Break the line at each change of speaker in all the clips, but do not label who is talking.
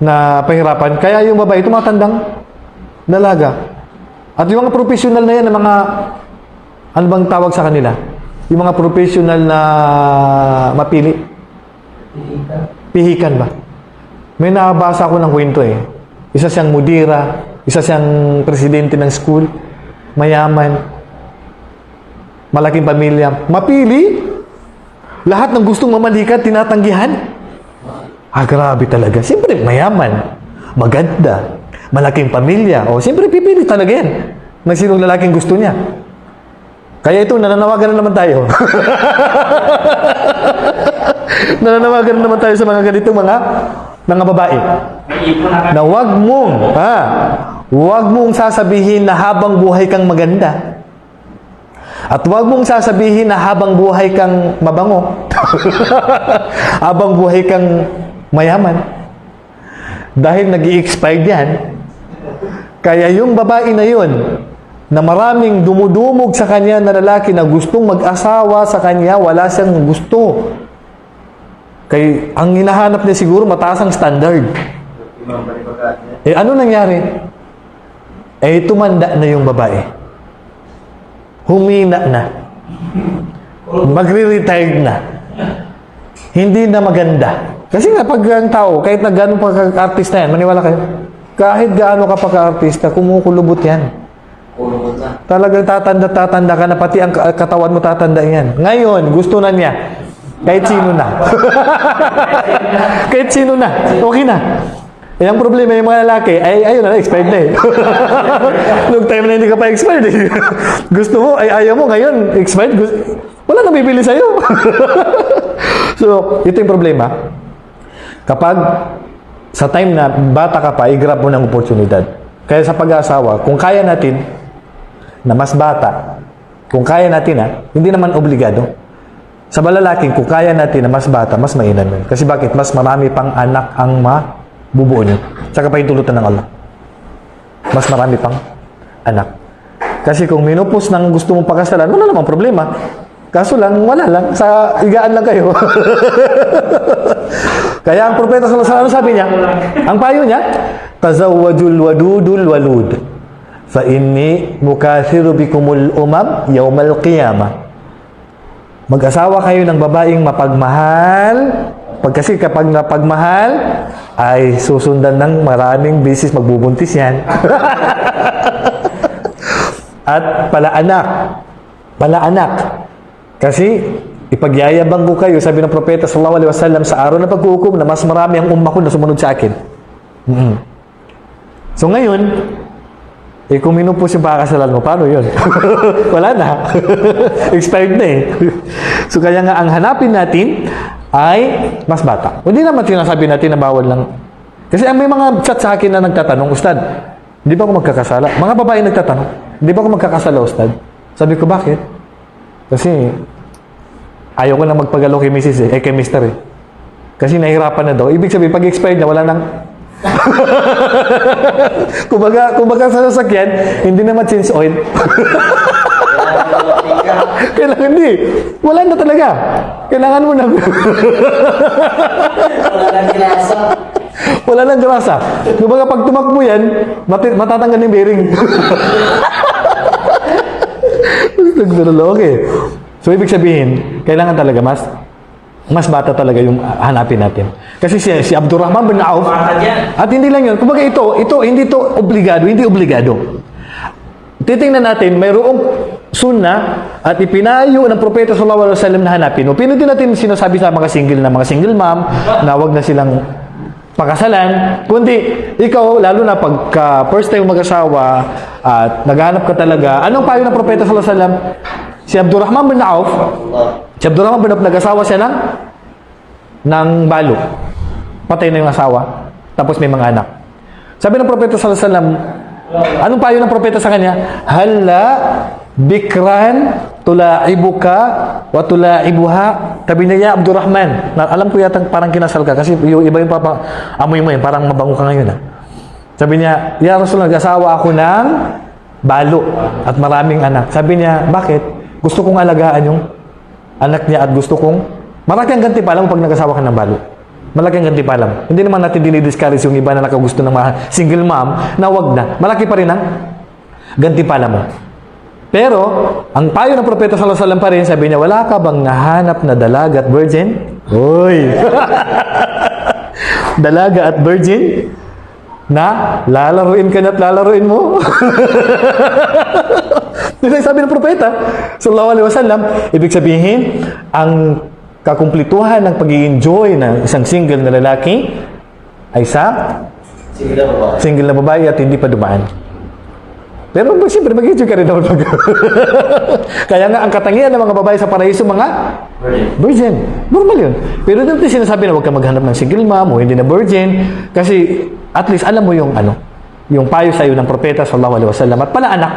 na pahirapan. Kaya yung babae, tumatandang dalaga. At yung mga professional na yan, ng mga, ano bang tawag sa kanila? Yung mga professional na mapili. Pihikan ba? May nabasa ako ng kwento eh. Isa siyang mudira, isa siyang presidente ng school, mayaman, malaking pamilya. Mapili, lahat ng gustong mamalikat, tinatanggihan. Ah, grabe talaga. Siyempre, mayaman, maganda, malaking pamilya. O, siyempre, pipili talaga yan ng sinong lalaking gusto niya. Kaya ito, nananawagan na naman tayo. nananawagan na naman tayo sa mga ganitong mga mga babae. Na wag mong, ha, wag mong sasabihin na habang buhay kang maganda. At wag mong sasabihin na habang buhay kang mabango. habang buhay kang mayaman. Dahil nag expire yan. Kaya yung babae na yun, na maraming dumudumog sa kanya na lalaki na gustong mag-asawa sa kanya, wala siyang gusto. Kay, ang hinahanap niya siguro mataas ang standard. Eh ano nangyari? Eh tumanda na yung babae. Humina na. Magre-retired na. Hindi na maganda. Kasi nga pag ang tao, kahit na gano'n pa ka-artista yan, maniwala kayo, kahit gaano ka pa ka-artista, kumukulubot yan. Talagang tatanda-tatanda ka na, pati ang ka- katawan mo tatanda yan. Ngayon, gusto na niya. Kahit sino na. Kahit sino na. Okay na. Eh, ang problema yung mga lalaki, ay ayun na, expired na eh. Nung time na hindi ka pa expired eh. Gusto mo, ay ayaw mo, ngayon, expired. Gusto, wala nang bibili sa'yo. so, ito yung problema. Kapag sa time na bata ka pa, i-grab mo ng oportunidad. Kaya sa pag-aasawa, kung kaya natin, na mas bata, kung kaya natin ha, hindi naman obligado. Sa malalaking, kung kaya natin na mas bata, mas mainam yun. Kasi bakit? Mas marami pang anak ang mabubuo nyo. Tsaka pa yung tulutan ng Allah. Mas marami pang anak. Kasi kung minupos ng gusto mong pakasalan, wala namang problema. Kaso lang, wala lang. Sa igaan lang kayo. Kaya ang propeta sallallahu alaihi wasallam sabi niya, ang payo niya, tazawwajul wadudul walud. Fa inni mukathiru bikumul umam yawmal qiyamah. Mag-asawa kayo ng babaeng mapagmahal. Pag kasi kapag napagmahal, ay susundan ng maraming bisis magbubuntis yan. At pala anak. Pala anak. Kasi ipagyayabang ko kayo, sabi ng propeta sallallahu alaihi wasallam sa araw ng paghuhukom na mas marami ang umma ko na sumunod sa akin. Mm. So ngayon, eh kung minupos yung pakakasalan mo, paano yun? Wala na. Expired na eh. so kaya nga ang hanapin natin ay mas bata. Hindi naman sinasabi natin na bawal lang. Kasi may mga chat sa akin na nagtatanong, Ustad, hindi ba ako magkakasala? Mga babae nagtatanong, hindi ba ako magkakasala, Ustad? Sabi ko, bakit? Kasi ayaw ko na magpagalo kay Mrs. eh, eh kay Mr. eh. Kasi nahirapan na daw. Ibig sabihin, pag expired na, wala nang... kumbaga, kumbaga sa sasakyan, hindi na ma-change oil. Kailangan hindi. Wala na talaga. Kailangan mo na. Wala nang grasa. Kumbaga pag tumakbo yan, mati- matatanggal yung bearing. Nagduralo, okay. So, ibig sabihin, kailangan talaga mas mas bata talaga yung hanapin natin. Kasi si, si Abdurrahman bin Auf, at hindi lang yun, kumbaga ito, ito, hindi to obligado, hindi obligado. Titingnan natin, mayroong sunna at ipinayo ng propeta sallallahu alaihi wasallam na hanapin. O pino din natin sinasabi sa mga single na mga single mom na wag na silang pakasalan, kundi ikaw, lalo na pagka first time mag-asawa at naghanap ka talaga, anong payo ng propeta sallallahu alaihi wasallam? Si Abdurrahman bin Auf, si Abdurrahman bin Auf, nag-asawa siya ng ng balo. Patay na yung asawa. Tapos may mga anak. Sabi ng propeta sallallahu alaihi wasallam, anong payo ng propeta sa kanya? Hala bikran tulaibuka wa tulaibuha tabi niya ya Abdurrahman na, alam ko yata parang kinasal ka kasi yung iba yung papa amoy mo yun parang mabango ka ngayon ah. sabi niya ya Rasulullah nag-asawa ako ng balo at maraming anak sabi niya bakit gusto kong alagaan yung anak niya at gusto kong marami ang ganti pa alam mo pag nag-asawa ka ng balo Malaking gantimpala. Hindi naman natin dinidiscourage yung iba na nakagusto ng mga single mom na wag na. Malaki pa rin ang gantimpala mo. Pero, ang payo ng propeta alaihi wasallam pa rin, sabi niya, wala ka bang nahanap na dalaga at virgin? Uy! dalaga at virgin? Na lalaruin ka na at lalaruin mo? Yun ang sabi ng propeta, sallallahu alaihi wasallam, ibig sabihin, ang kakumplituhan ng pag enjoy ng isang single na lalaki ay sa
Sige daw ba?
single na babae at hindi pa dumaan. Pero mag siyempre, mag-enjoy ka rin naman pag... Kaya nga, ang katangian ng mga babae sa paraiso, mga
Virgin.
virgin. Normal yun. Pero din sinasabi na huwag ka maghanap ng single mom o hindi na virgin. Kasi at least alam mo yung ano, yung payo sa iyo ng propeta sallallahu alaihi wasallam at pala anak.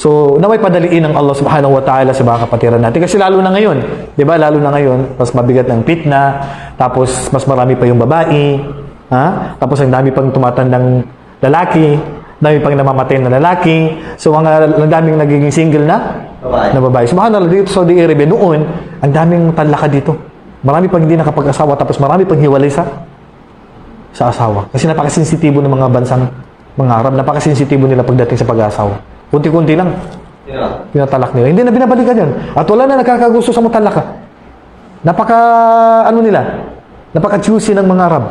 So, naway padaliin ng Allah subhanahu wa ta'ala sa mga kapatiran natin. Kasi lalo na ngayon, di ba? Lalo na ngayon, mas mabigat ng fitna, tapos mas marami pa yung babae, ha? tapos ang dami pang tumatandang lalaki, dami pang namamatay na lalaki, so ang, ang daming nagiging single na
Babae.
na babae. Subhanallah, dito sa Saudi Arabia noon, ang daming talaka dito. Marami pang hindi nakapag-asawa, tapos marami pang hiwalay sa sa asawa. Kasi napakasensitibo ng mga bansang mga Arab, napakasensitibo nila pagdating sa pag-asawa. Kunti-kunti lang,
Sino lang?
pinatalak nila. Hindi na binabalikan yan. At wala na nakakagusto sa mutalak ka. Napaka, ano nila, napaka-choosy ng mga Arab.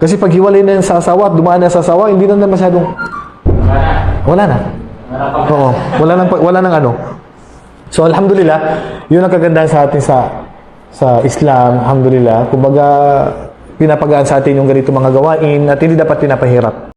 Kasi pag hiwalay na yan sa asawa at dumaan na sa asawa, hindi na na masyadong, wala na. Oo, wala nang, wala nang ano. So, alhamdulillah, yun ang kagandahan sa atin sa sa Islam, alhamdulillah. Kumbaga, pinapagaan sa atin yung ganito mga gawain at hindi dapat pinapahirap.